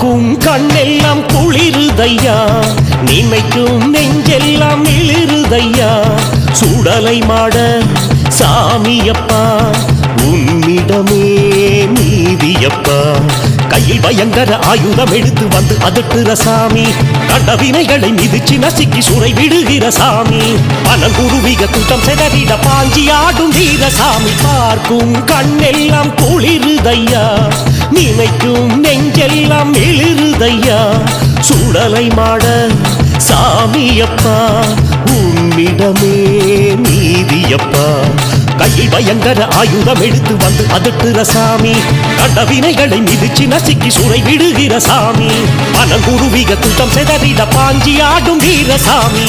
பார்க்கும் கண்ணெல்லாம் குளிருதையா? நினைக்கும் நெஞ்செல்லாம் இளிருதையா சுடலை மாட சாமியப்பா உன்னிடமே நீதியப்பா. கையில் பயங்கர ஆயுதம் எடுத்து வந்து அதட்டுற சாமி. கண்ட வினைகளை மிதிச்சு நசுக்கி சுரை விடுகிற சாமி. மனங்குருவிக கூட்டம் செதறிட பாஞ்சி ஆடும் வீர சாமி பார்க்கும் கண்ணெல்லாம் குளிருதையா? நினைக்கும் நெஞ்செல்லாம் எழுதையா சுடலை மாட சாமியப்பா உன்னிடமே நீதியப்பா. கையில் பயங்கர ஆயுதம் எடுத்து வந்து அதட்டுற சாமி. கண்ட வினைகளை மிதிச்சு நசுக்கி சுரை விடுகிற சாமி. மனங்குருவிக கூட்டம் செதறிட பாஞ்சி ஆடும் வீர சாமி